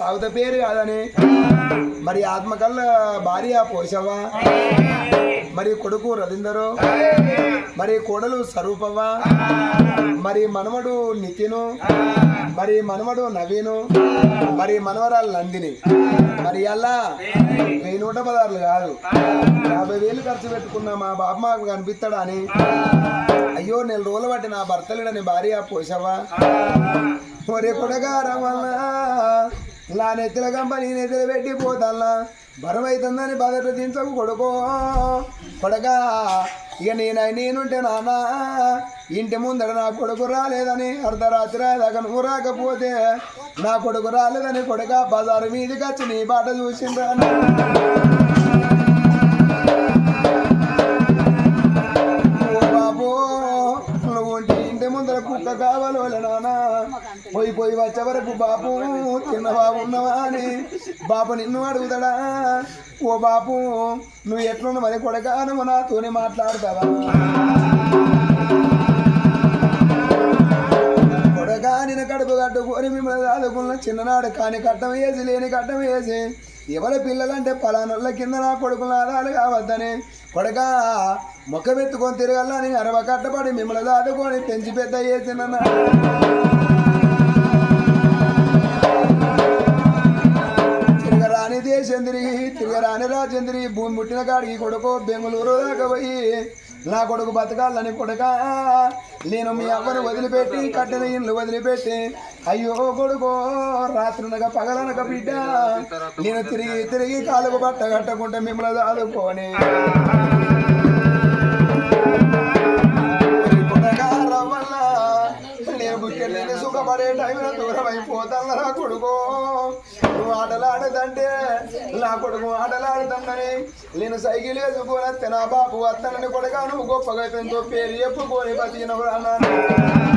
తాగుత పేరు కాదని. మరి ఆత్మకల్ల భార్య పోషవా మరి కొడుకు రవీందరు. మరి కోడలు స్వరూపవ్వ. మరి మనవడు నితిను. మరి మనవడు నవీను. మరి మనవరాలు నందిని. మరి అలా వెయ్యి నూట పదార్లు కాదు. యాభై వేలు ఖర్చు పెట్టుకున్న మా బాబు మాకు కనిపిస్తాడా అని అయ్యో నెల రోజులు బట్టి నా భర్తలేడని భార్య పోషవా ఒరే కొడగారవనా ఇలా నెత్తిల గంప నీ పెట్టి పోతల్లా. బరువైతుందని బాధ దించకు కొడుకో. కొడగా ఇక నేను నేనుంటే నాన్న ఇంటి ముందర నా కొడుకు రాలేదని అర్ధరాత్రి దాకా నువ్వు రాకపోతే నా కొడుకు రాలేదని కొడుక బజారు మీదకి వచ్చి నీ బాట చూసిండ్రా పోయి వచ్చే వరకు బాబు తిన్నవా ఉన్నవా అని బాపు నిన్ను అడుగుతాడా? ఓ బాపు నువ్వు ఎట్లున్న మరి కొడక నువ్వు నాతోనే మాట్లాడతావా? కొడగా నేను కడుపు కట్టుకొని మిమ్మల్ని దాదుకున్న చిన్ననాడు కాని కట్టం వేసి లేని కట్టం వేసి ఎవరి పిల్లలంటే పలానోళ్ళ కింద నా కొడుకులు ఆదాలు కావద్దని కొడగా మొక్క పెట్టుకొని తిరగలని అరవ కట్టబడి మిమ్మల్ని దాదుకొని పెంచి పెద్ద చేసిన తిరగరాని తిరిగి తిరగరాని రాజ్యం భూమి పుట్టిన కాడికి కొడుకు బెంగళూరు దాకా పోయి నా కొడుకు బతకాలని కొడుక నేను మీ అవ్వను వదిలిపెట్టి కట్టిన ఇల్లు వదిలిపెట్టి అయ్యో కొడుకో రాత్రనక పగలనక బిడ్డ నేను తిరిగి తిరిగి కాలుకు బట్ట కట్టకుండా మిమ్మల్ని దాదుకొని. నేను సుఖపడే టైంలో దూరం అయిపోతాను కొడుకో? నువ్వు ఆటలాడదంటే నా కొడుకు ఆటలాడుతుందని నేను సైకిల్ వేసుకొని వస్తే నా బాబు వస్తానని కొడుగా నువ్వు గొప్పగా పెంచో పేరు చెప్పుకొని బతికిన అన్నాను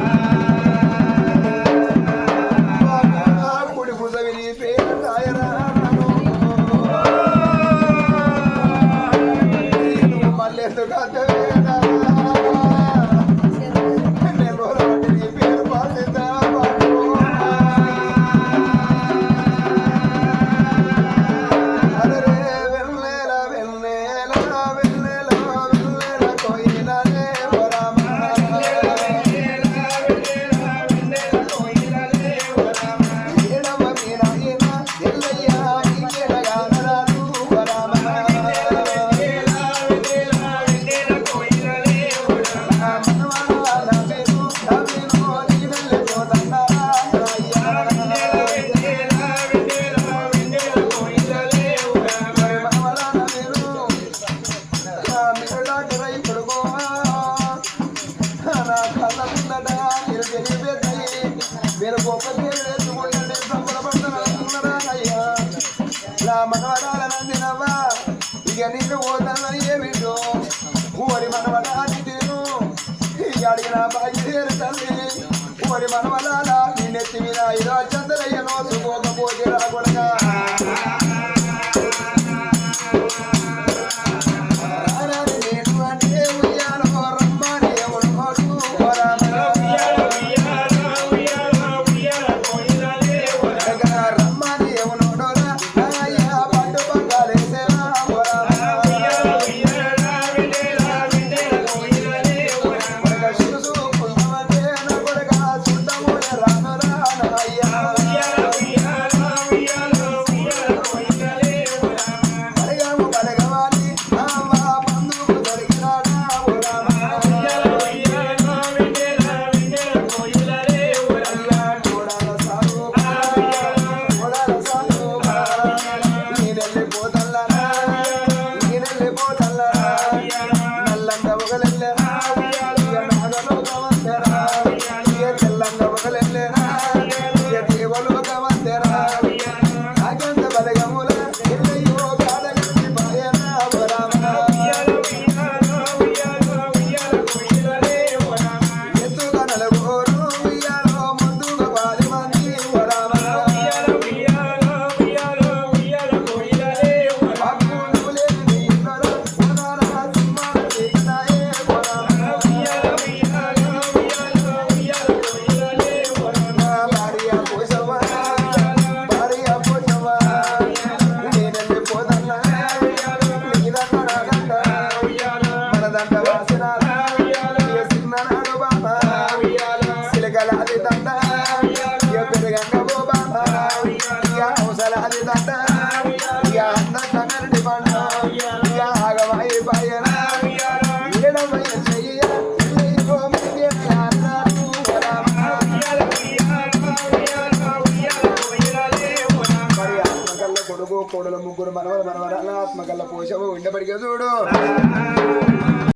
మీరు తెలియబెట్టాయి మీరు గొప్ప పేరు తెచ్చుకుంటే సంబరపడుతున్నారా అయ్యా నా మనవరాల నందినవ్వా ఇక నిన్ను పోతానని ఏమిటో ఊరి మనవరాలి తీరు ఇక అడిగిన బాధ్యత తల్లి ఊరి మనవరాల నిన్నెత్తి మీద ఇదో చంద్రయ్య కోడల ముగ్గురు మనవల మనవరాల ఆత్మకల్ల పోషవు ఉండబడిగా చూడు.